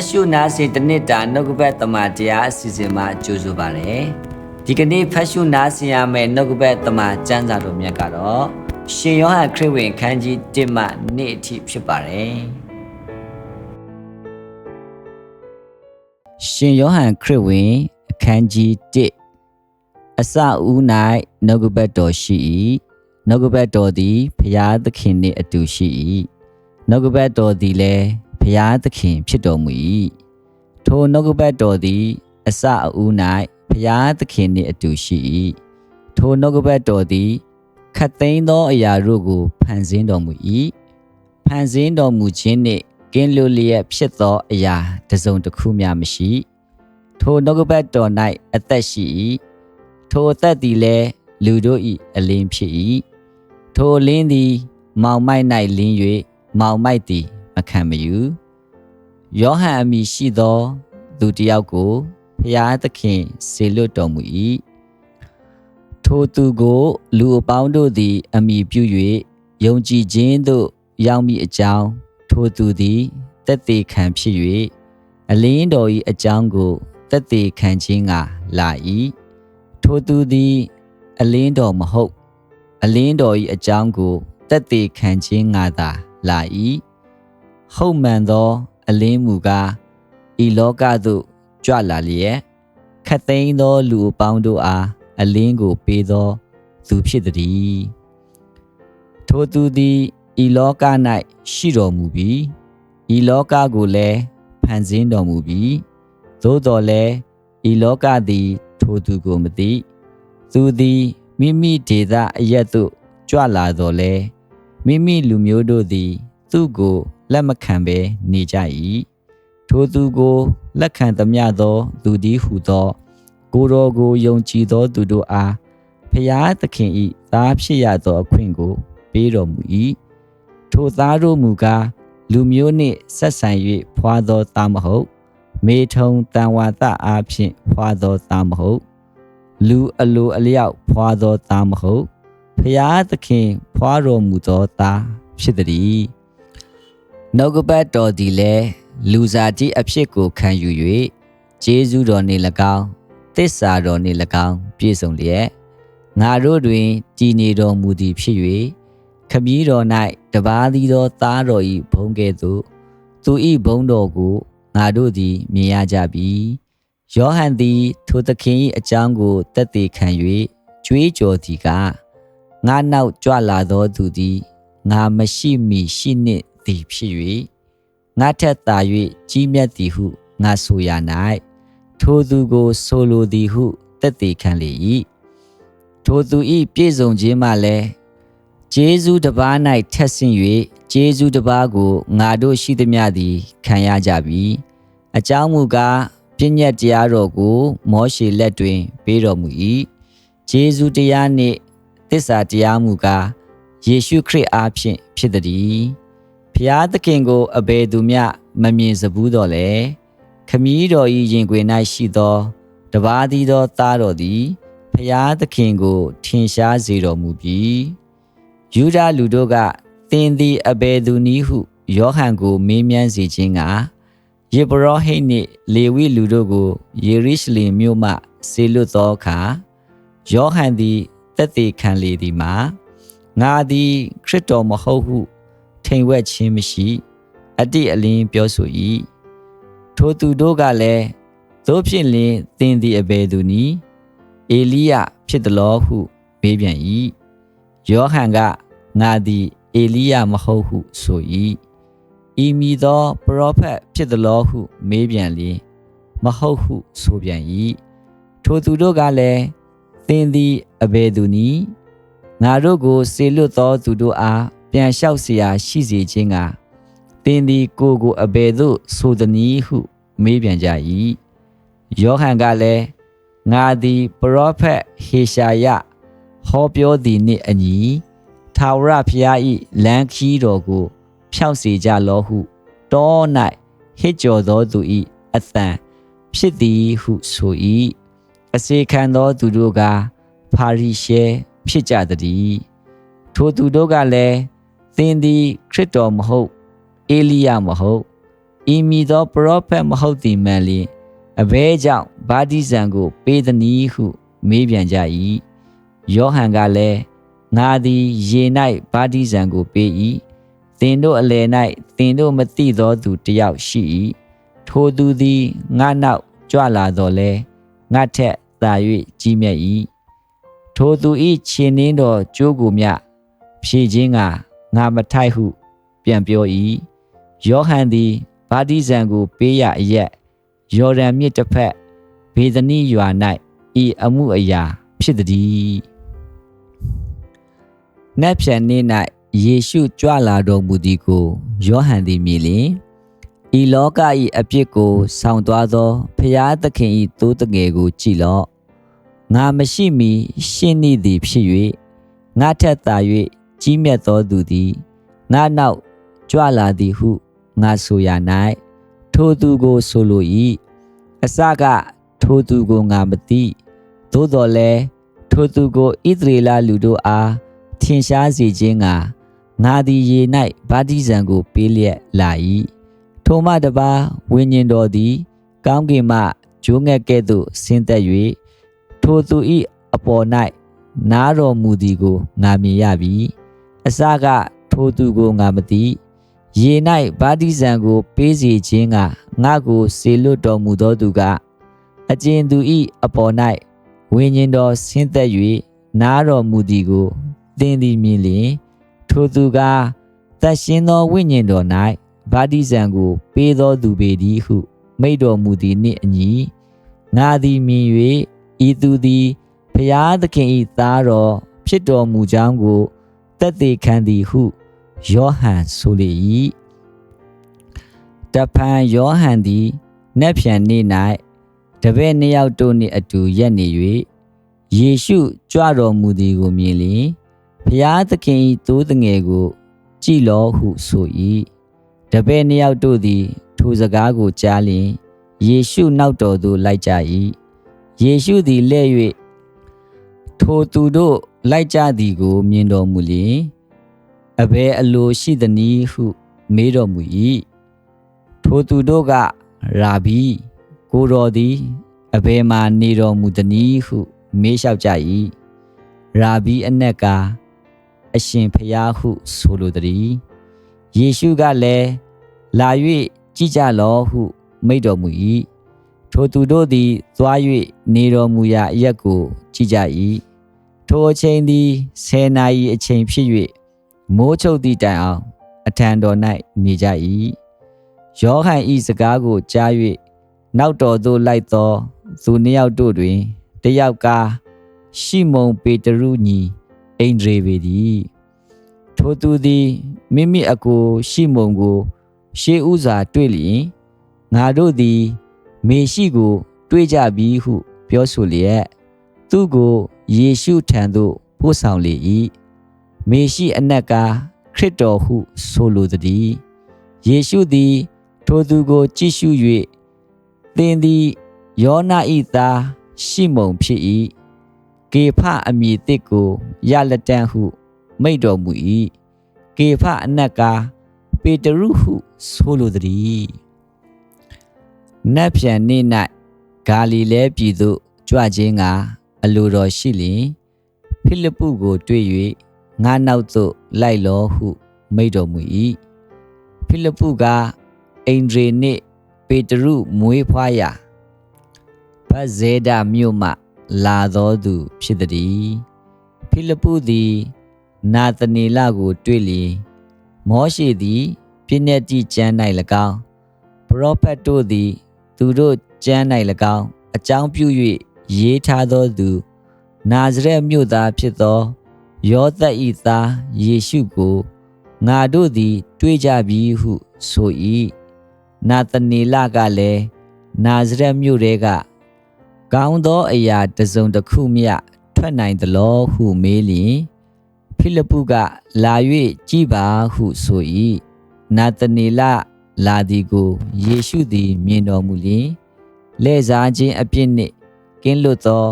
တ်ရှုနာစေတနစ်တာနှုတ်ကပတ်တမန်တရားအစီအစဉ်မှာကြိုဆိုပါရစေဒီကနေ့ဖတ်ရှုနာစေရမယ့်နှုတ်ကပတ်တမန်ကျမ်းစာတော်မြတ်ကတော့ရှင်ယောဟန်ခရစ်ဝင်ခန်းကြီး1မှ2အထိဖြစ်ပါတယ်ရှင်ယောဟန်ခရစ်ဝင်အခန်းကြီး1အစဦး၌နှုတ်ကပတ်တော်ရှိ၏နှုတ်ကပတ်တော်သည်ဖျားသခင်နှင့်အတူရှိ၏နှုတ်ကပတ်တော်သည်လည်း ဖျားသခင်ဖြစ်တော်မူ၏ထိုနှုတ်ကပတ်တော်သည် အစအဦး၌ဖျားသခင်နှင့်အတူရှိ၏ထိုနှုတ်ကပတ်တော်သည်ခတ်သိမ်းသောအရာတို့ကိုဖန်ဆင်းတော်မူ၏ဖန်ဆင်းတော်မူခြင်းနှင့်ကင်းလွတ်လျက်ဖြစ်သောအရာတစ်စုံတစ်ခုမျှမရှိထိုနှုတ်ကပတ်တော်၌အသက်ရှိ၏ထိုအသက်သည်လည်းလူတို့၏အလင်းဖြစ်၏ထိုအလင်းသည် မောင်မိုက်၌လင်း၍မောင်မိုက်သည်မခံမယူ ယောဟန်အမည်ရှိသော သူတစ်ယောက်ကိုဖျားသခင်ဆေလွတ်တော်မူ၏ထိုသူကို လူအပေါင်းတို့သည် အမိပြု၍ယုံကြည်ခြင်းသို့ရောက်မိအကြောင်းထိုသူသည်တက်သေးခံဖြစ်၍အလင်းတော်၏အကြောင်းကိုတက်သေးခံခြင်းကလာ၏ထိုသူသည်အလင်းတော်မဟုတ် အလင်းတော်၏အကြောင်းကိုတက်သေးခံခြင်းငါသာလာ၏ဟုတ်မှန်သောအလင်းမူကားဤလောကသို့ကြွလာလျက်ခတ်သိမ်းသောလူအပေါင်းတို့အားအလင်းကိုပေးသောသူဖြစ်သည်ထိုသူသည်ဤလောက၌ရှိတော်မူပြီးဤလောကကိုလည်းဖန်ဆင်းတော်မူပြီးသို့တော်လည်းဤလောကသည် ထိုသူကိုမသိသူသည်မိမိဒေသအရက်သို့ကြွလာတော်လဲမိမိလူမျိုးတို့သည် သူ့ကို လက်မခံဘဲနေကြ၏ထိုသူကိုလက်ခံသမျှသော သူသည်ဟုသော ကိုယ်တော်ကိုယုံကြည်သောသူတို့အားဖျားသခင်၏သားဖြစ်ရသောအခွင့်ကို ပေးတော်မူ၏ထိုသားတို့မူကားလူမျိုးနှင့်ဆက်ဆံ၍ဖွာသောသားမဟုတ် မေထုံတန်ဝါသအားဖြင့်ဖွာသောသားမဟုတ် လူအလိုအလျောက်ဖွာသောသားမဟုတ်ဖျားသခင်ဖွာတော်မူသောသားဖြစ်သည် နှုတ်ကပတ်တော်သည်လည်းလူစားတိအဖြစ်ကိုခံယူ၍ဂျေဇုတော်နှင့်၎င်းတစ္ဆာတော်နှင့်၎င်းပြည့်စုံလျက်ငါတို့တွင်တည်နေတော်မူသည်ဖြစ်၍ခမည်းတော်၌တပါးသီသောသားတော်၏ဘုံကဲ့သို့သူ၏ဘုံတော်ကိုငါတို့သည်မြင်ရကြပြီယောဟန်သည်ထိုသခင်၏အကြောင်းကိုတက်သေးခံ၍ကြွေးကြော်သည်ကငါနောက်ကြွလာသောသူသည်ငါမရှိမီရှိနှင့် သည်ဖြစ်၍ငါထက်သာ၍ကြီးမြတ်သည်ဟုငါဆိုရ၌ထိုသူကိုဆိုလိုသည်ဟုတက်သေးခံလေ၏ထိုသူ၏ပြည့်စုံခြင်းမှလည်းဂျေဇုတပါး၌ထက်ဆင့်၍ဂျေဇုတပါးကိုငါတို့ရှိသမျှသည်ခံရကြပြီအကြောင်းမူကားပြည့်ညက်တရားတော်ကို မောရှေလက်တွင်ပေးတော်မူ၏ဂျေဇုတရားနှင့်သစ္စာတရားမူကားယေရှုခရစ်အားဖြင့်ဖြစ်သည် ဖျားသခင်ကိုအဘယ်သူမျှမမြင်စဘူးတော့လေခမည်းတော်၏ရင်ခွင်၌ရှိသောတပါးသီးသောသားတော်သည်ဖျားသခင်ကိုထင်ရှားစေတော်မူပြီးယူဒလူတို့ကသင်သည်အဘယ်သူနည်းဟုယောဟန်ကိုမေးမြန်းစေခြင်းကယေဘရဟိတ်နှင့်လေဝိလူတို့ကိုယေရုရှလင်မြို့မှဆေလွတ်သောအခါယောဟန်သည်တက်သေးခံလေသည်မှာငါသည်ခရစ်တော်မဟုတ်ဟု ထိန်ဝက်ခြင်းမရှိအတိအလင်းပြောဆို၏ထိုသူတို့ကလည်းသို့ဖြစ်လင်သင်သည်အဘယ်သူနည်းအေလိယဖြစ်သလောဟုမေးပြန်၏ယောဟန်ကငါသည်အေလိယမဟုတ်ဟုဆို၏ဤမည်သောပရောဖက်ဖြစ်သလောဟုမေးပြန်လျင်မဟုတ်ဟုဆိုပြန်၏ထိုသူတို့ကလည်းသင်သည်အဘယ်သူနည်းငါတို့ကိုစေလွတ်သောသူတို့အား ပြန်လျှောက်เสียရှိစေခြင်းကသင်သည်ကိုကိုအဘယ်သို့ဆိုသည်နည်းဟုမေးပြန်ကြ၏ယောဟန်ကလည်းငါသည်ပရောဖက်ဟေရှာယဟောပြောသည်နှင့်အညီထာဝရဘုရား၏လမ်းခီးတော်ကိုဖြောက်စေကြလောဟုတော၌ဟစ်ကြော်သောသူ၏အသံဖြစ်သည်ဟုဆို၏အစေခံသောသူတို့ကဖာရိရှဲဖြစ်ကြသည်ထိုသူတို့ကလည်းသ င်သည်ခရစ်တော်မဟုတ်အေလိယမဟုတ်ဤမည်သောပရောဖက်မဟုတ်သည်မှန်လျင်အဘဲကြောင့်ဗာတိဇံကို ပေးသည်နည်းဟု မေးပြန်ကြ၏ယောဟန်ကလည်းငါသည်ရေ၌ဗာတိဇံကိုပေး၏သင်တို့အလယ်၌သင်တို့မသိသောသူတစ်ယောက်ရှိ၏ထိုသူသည်ငါနောက်ကြွလာတော်လဲငါထက်သာ၍ကြီးမြတ်၏ထိုသူ၏ခြေနှင်းတော်ကျိုးကိုမြဖြည့်ခြင်းက ငါမထိုက်ဟု ပြန်ပြော၏ယောဟန်သည်ဗာတိဇံကိုပေးရအရက်ယော်ဒန်မြစ်တစ်ဖက်ဘေသနိရွာ၌ဤအမှုအရာဖြစ်သည်နတ်ဖြန်နေ့၌ယေရှုကြွလာတော်မူသည်ကိုယောဟန်သည်မြင်လျင်ဤလောက၏အပြစ်ကိုဆောင်သွားသောဖျားသခင်၏တိုးတငယ်ကိုကြည်လော့ငါမရှိမီရှင်းနေသည်ဖြစ်၍ငါထက်သာ၍ ကြီးမြတ်သောသူသည်ငါနောက်ကြွလာသည်ဟုငါဆိုရ၌ထိုသူကိုဆိုလို၏အစကထိုသူကိုငါမသိသို့တော်လည်းထိုသူကိုဣသရေလလူတို့အားထင်ရှားစေခြင်းကငါသည်ရေ၌ဗာတိဇံကိုပေးလျက်လာ၏ထိုမှတပါဝိညာဉ်တော်သည် ကောင်းကင်မှဂျိုးငက်ကဲ့သို့ဆင်းသက်၍ထိုသူ၏အပေါ်၌နားတော်မူသည်ကိုငါမြင်ရပြီ အစကထိုသူကိုငါမသိရေ၌ဗာတိဇံကို ပေးစီခြင်းကငါကိုစေလွတ်တော်မူသောသူကအကျဉ်သူ၏အပေါ်၌ဝိညာဉ်တော်ဆင်းသက်၍နားတော်မူသည်ကိုသင်သည်မြင်လျင်ထိုသူကသတ်ရှင်သောဝိညာဉ်တော်၌ဗာတိဇံကို ပေးသောသူပေသည်ဟု မိတ်တော်မူသည်နှင့်အညီငါသည်မြင်၍ဤသူသည်ဖျားသခင်၏သားတော်ဖြစ်တော်မူကြောင်းကို တက်သေးခံသည်ဟုယောဟန်ဆိုလေ၏တဖန်ယောဟန်သည်နက်ဖြန်နေ့၌တပည့်နှစ်ယောက်တို့နှင့်အတူရက်နေ၍ယေရှုကြွတော်မူသည်ကိုမြင်လျင်ဖျားသခင်၏သိုးတငယ်ကို ကြည်လောဟုဆို၏တပည့်နှစ်ယောက်တို့သည်ထိုစကားကိုကြားလျင်ယေရှုနောက်တော်သို့လိုက်ကြ၏ယေရှုသည်လဲ့၍ထိုသူတို့ လိုက်ကြသည်ကို မြင်တော်မူလျင်အဘယ်အလိုရှိသနည်းဟု မေးတော်မူ၏ထိုသူတို့ကရာဘီကိုတော်သည်အဘယ်မှာနေတော်မူသနည်းဟု မေးလျှောက်ကြ၏ရာဘီအနက်ကအရှင်ဖျားဟုဆိုလိုသည်ယေရှုကလည်းလာ၍ကြည်ကြလောဟု မိန့်တော်မူ၏ထိုသူတို့သည်သွား၍နေတော်မူရာအရက်ကိုကြည်ကြ၏ ထိုအချိန်သည်ဆယ်နာရီအချိန်ဖြစ်၍မိုးချုပ်သည့်တိုင်အောင်အထံတော်၌နေကြ၏ယောဟန်၏စကားကိုကြား၍နောက်တော်သို့လိုက်သောသူနှစ်ယောက်တို့တွင်တယောက်ကရှီမုန်ပေတရုညီအိန္ဒြေပေသည်ထိုသူသည်မိမိအကိုရှီမုန်ကို ရှေးဥစွာတွေ့လျင်ငါတို့သည် မေရှိကို တွေ့ကြပြီဟု ပြောဆိုလျက်သူကို ယေရှုထံသို့ပို့ဆောင်လေ၏မေရှိအနက်ကခရစ်တော်ဟုဆိုလိုသည်ယေရှုသည် ထိုသူကို ကြည့်ရှု၍သင်သည်ယောနာဤသားရှိမုန်ဖြစ်၏ကေဖအမည်တစ်ကိုရလက်တန်ဟု မိတ်တော်မူ၏ကေဖအနက်ကပေတရုဟုဆိုလိုသည်နတ်ပြန်နေ့၌ဂါလိလဲပြည်သို့ကြွခြင်းက အလိုတော်ရှိလျင်ဖိလိပ္ပုကိုတွေ့၍ငါနောက်သို့လိုက်လောဟု မိတ်တော်မူ၏ဖိလိပ္ပုကအိန္ဒြေနှင့်ပေတရုမွေးဖွားရာဗဇေဒမြို့မှ လာသောသူ ဖြစ်သည်ဖိလိပ္ပုသည်နာသနီလကိုတွေ့လျင်မောရှေသည်ပြည့်ညက်တိကျမ်း၌၎င်းပရောဖက်တို့သည် သူတို့ကျမ်း၌၎င်းအကြောင်းပြု၍ ရေးထားသောသူ နာဇရက်မြို့သားဖြစ်သော ယောသက်ဤသားယေရှုကိုငါတို့သည် တွေ့ကြပြီဟုဆို၏နာသနီလကလည်းနာဇရက်မြို့တဲကကောင်းသောအရာတစုံတစ်ခုမျှထွက်နိုင်သလောဟုမေးလျင်ဖိလိပ္ပုကလာ၍ကြည်ပါဟုဆို၏နာသနီလလာသည်ကိုယေရှုသည်မြင်တော်မူလျင်လဲစားခြင်းအပြစ်နှင့် ကင်းလွတ်သော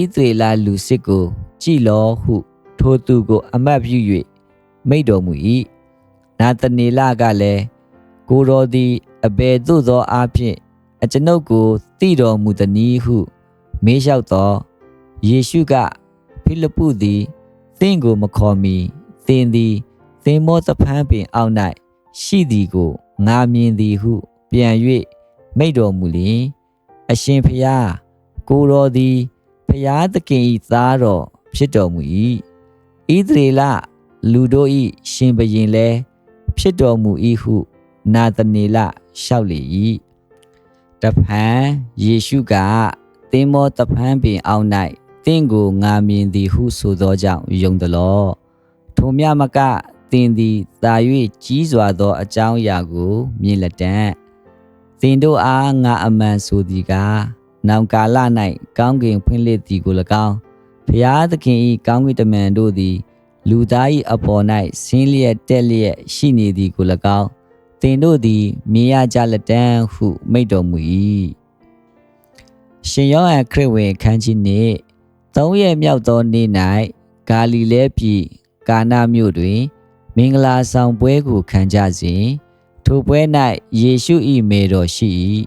ဣသရေလလူစစ်ကိုကြည်လောဟု ထိုသူကို အမတ်ပြု၍မိတ်တော်မူ၏နာသနီလကလည်းကိုတော်သည်အဘယ်သို့သောအားဖြင့်အကျွန်ုပ်ကိုသိတော်မူသည်နည်းဟု မေးလျှောက်သောယေရှုကဖိလိပ္ပုသည်သင်ကိုမခေါ်မီသင်သည်သင်မောသဖန်းပင်အောက်၌ရှိသည်ကိုငါမြင်သည်ဟု ပြန်၍မိတ်တော်မူလျင်အရှင်ဖျား ကိုယ်တော်သည်ဖျားသခင်၏သားတော်ဖြစ်တော်မူ၏ဣသရေလလူတို့၏ရှင်ဘရင်လည်းဖြစ်တော်မူ၏ဟု နာသနေလလျှောက်လေ၏တဖန်ယေရှုကသင်မောတဖန်ပင်အောက်၌သင်ကိုငါမြင်သည်ဟုဆိုသောကြောင့်ယုံသလောထိုမြမကသင်သည်သာ၍ကြီးစွာသောအကြောင်းအရာကိုမြင်လက်တံသင်တို့အားငါအမှန်ဆိုသည်ကား နောင်ကာလ၌ကောင်းကင်ဖွင့်လှစ်သည်ကို၎င်းဖျားသခင်၏ကောင်းကင်တမန်တို့သည် လူသား၏အပေါ်၌ဆင်းလျက်တက်လျက်ရှိနေသည်ကို၎င်းသင်တို့သည်မြင်ရကြလက်တံဟုမိန့်တော်မူ၏ရှင်ယောဟန်ခရစ်ဝင်ခန်းကြီးနှင့်သုံးရက်မြောက်သောနေ့၌ဂါလိလဲပြည်ကာနာမြို့တွင် မင်္ဂလာဆောင်ပွဲကိုခံကြစဉ်ထိုပွဲ၌ယေရှု၏မေတော်ရှိ၏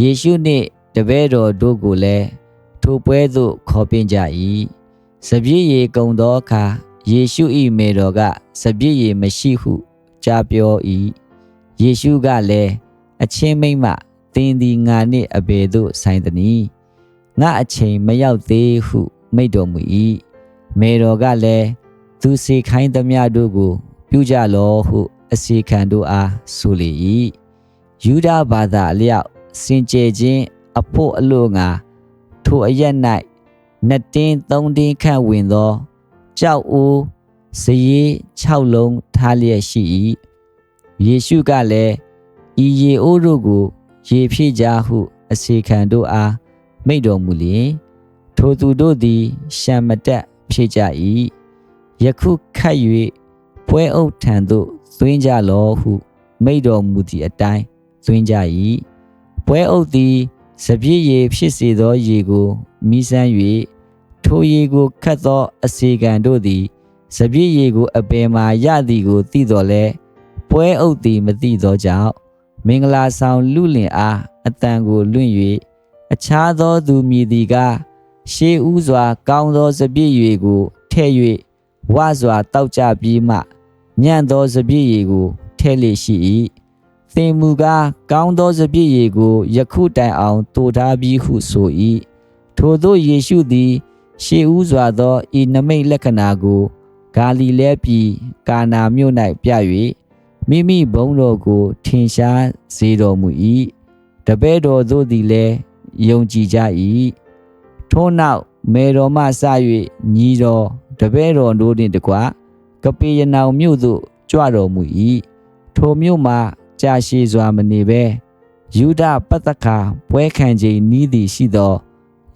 ယေရှုနှင့် တပည့်တော်တို့ကိုလည်းထိုပွဲသို့ခေါ်ပင့်ကြ၏စပြည့်ရီကုံသောအခါယေရှု၏မေတော်ကစပြည့်ရီမရှိဟုကြားပြော၏ယေရှုကလည်းအချင်းမိမ့်မသင်သည်ငါနှင့်အဘယ်သို့ဆိုင်သနည်းငါအချိန်မရောက်သေးဟု မိန့်တော်မူ၏မေတော်ကလည်းသူစေခိုင်းသမျှတို့ကို ပြုကြလောဟု အစီခံတို့အားဆိုလေ၏ယူဒဘာသာအလျောက်စင်ကြယ်ခြင်း အဖို့အလို့ငါထိုအရက်၌နှစ်တင်းသုံးတင်းခန့်ဝင်သောကြောက်အိုးစည်6လုံးထားလျက်ရှိ၏ယေရှုကလည်းဤရေအိုးတို့ကိုရေဖြည့်ကြဟု အစီခံတို့အားမိန့်တော်မူလျင်ထိုသူတို့သည်ရှံမတက်ဖြစ်ကြ၏ယခုခတ်၍ပွဲအုပ်ထံသို့သွင်းကြလောဟု မိန့်တော်မူသည့်အတိုင်းသွင်းကြ၏ပွဲအုပ်သည် စပြည့်ရည်ဖြစ်စေသောရေကိုမိစမ်း၍ထိုရေကိုခတ်သောအစီကံတို့သည်စပြည့်ရည်ကိုအပယ်မှာရသည်ကိုသိတော်လဲပွဲအုပ်သည်မသိသောကြောင့်မင်္ဂလာဆောင်လူလင်အားအတန်ကိုလွင့်၍အခြားသောသူမည်သည်ကရှေးဥစွာ ကောင်းသောစပြည့်ရည်ကိုထဲ့၍ဝစွာတောက်ကြပြီးမှညံ့သောစပြည့်ရည်ကိုထဲ့လေရှိ၏ သင်မူကားကောင်းသောစပြည့်ရည်ကိုယခုတိုင်အောင်တူထားပြီးဟုဆို၏ထိုသောယေရှုသည် ရှေးဥစွာသောဤနမိတ်လက္ခဏာကိုဂါလိလဲပြည်ကာနာမြို့၌ပြ၍မိမိဘုံတော်ကိုထင်ရှားစေတော်မူ၏တပည့်တော်တို့သည်လည်းယုံကြည်ကြ၏ထို့နောက်မေတော်မှစ၍ညီတော်တပည့်တော်တို့နှင့်တကွကပေယနောင်မြို့သို့ကြွတော်မူ၏ထိုမြို့မှာ ကြာရှည်စွာမနေဘဲယူဒပတ္တခါပွဲခံချိန်နီးသည်ရှိသော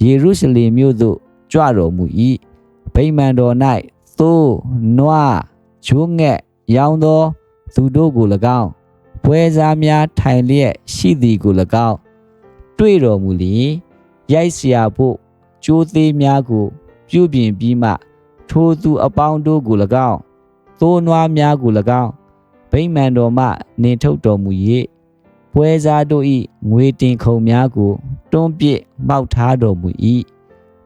ယေရုရှလင်မြို့သို့ကြွတော်မူ၏ဗိမာန်တော်၌သိုးနွားချိုးငှက်ရောင်းသောသူတို့ကို၎င်းပွဲစားများထိုင်လျက်ရှိသည်ကို၎င်းတွေ့တော်မူလျင်ရိုက်เสียဖို့ကြိုးသေးများကို ပြုပြင်ပြီးမှ ထိုသူအပေါင်းတို့ကို၎င်းသိုးနွားများကို၎င်းဗိ မာန်တော်မှနှင်ထုတ်တော်မူ၍ပွဲစားတို့၏ငွေတင်ခုံများကိုတွန်းပစ်မှောက်ထားတော်မူ၏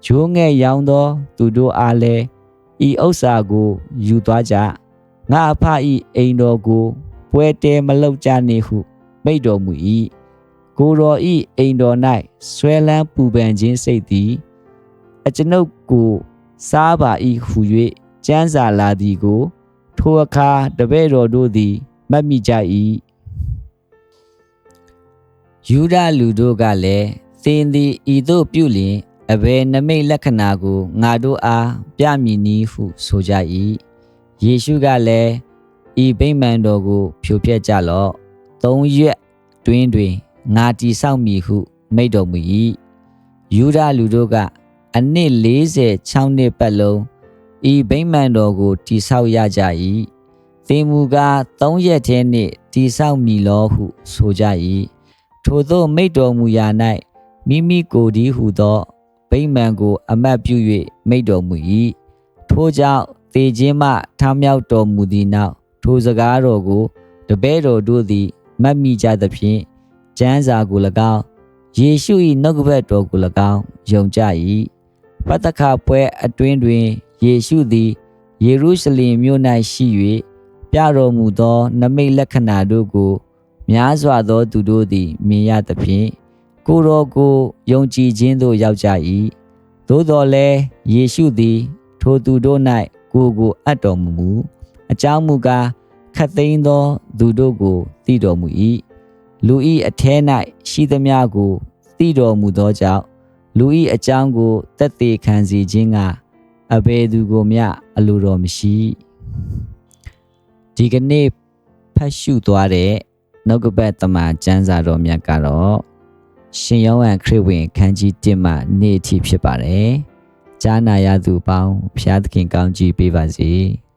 ဂျိုးငဲ့ရောင်းသော သူတို့အားလည်းဤဥစ္စာကိုယူသွားကြငါအဖ၏အိမ်တော်ကိုပွဲတဲမလောက်ကြနေဟုမိတ်တော်မူ၏ကိုတော်ဤအိမ်တော်၌ဆွဲလန်းပူပန်ခြင်းစိတ်သည်အကျွန်ုပ်ကိုစားပါ၏ဟု၍ကြမ်းစာလာသည်ကို ထိုအခါတပည့်တော်တို့သည်မှတ်မိကြ၏ယူဒလူတို့ကလည်းသင်သည်ဤသို့ပြုလျင်အဘယ်နမိတ်လက္ခဏာကိုငါတို့အားပြမည်နည်းဟုဆိုကြ၏ယေရှုကလည်းဤဗိမာန်တော်ကို ဖြိုဖျက်ကြလော့သုံးရက်တွင်တွင်ငါတီဆောက်မည်ဟု မိတ်တော်မူ၏ယူဒလူတို့ကအနှစ်46နှစ်ပတ်လုံး ဤဗိမာန်တော်ကိုတီဆောက်ရကြ၏သင်မူကား3ရက်ထဲနှင့်တီဆောက်မည်လောဟုဆိုကြ၏ထိုသောမိတ်တော်မူရာ၌မိမိကိုယ်ဒီဟုသောဗိမာန်ကို အမတ်ပြု၍မိတ်တော်မူ၏ထိုကြောင့်သေခြင်းမှထမြောက်တော်မူသည့်နောက်ထိုစကားတော်ကို တပည့်တော်တို့သည်မှတ်မိကြသဖြင့်ကျမ်းစာကို၎င်းယေရှု၏နှုတ်ကပတ်တော်ကို၎င်းယုံကြ၏ပတ္တခါပွဲအတွင်းတွင် ယေရှုသည်ယေရုရှလင်မြို့၌ရှိ၍ပြတော်မူသော နမိတ်လက္ခဏာတို့ကိုများစွာသောသူတို့သည်မြင်ရသဖြင့်ကိုယ်တော်ကိုယုံကြည်ခြင်းသို့ရောက်ကြ၏သို့တော်လည်းယေရှုသည် ထိုသူတို့၌ကိုယ်ကိုအပ်တော်မူမူအကြောင်းမူကားခတ်သိမ်းသောသူတို့ကိုသိတော်မူ၏လူ၏အထဲ၌ရှိသမျှကိုသိတော်မူသောကြောင့်လူ၏အကြောင်းကိုတက်သေးခံစေခြင်းက အဘယ်သူကိုမျှအလိုတော်မရှိဒီကနေ့ဖတ်ရှုသွားတဲ့နှုတ်ကပတ်တမန်ကျမ်းစာတော်မြတ်ကတော့ရှင်ယောဟန်ခရစ်ဝင်ခန်းကြီး1မှနေ့အထိဖြစ်ပါတယ်။ကြားနာရသူပေါင်းဖျားသခင်ကောင်းကြီးပေးပါစေ။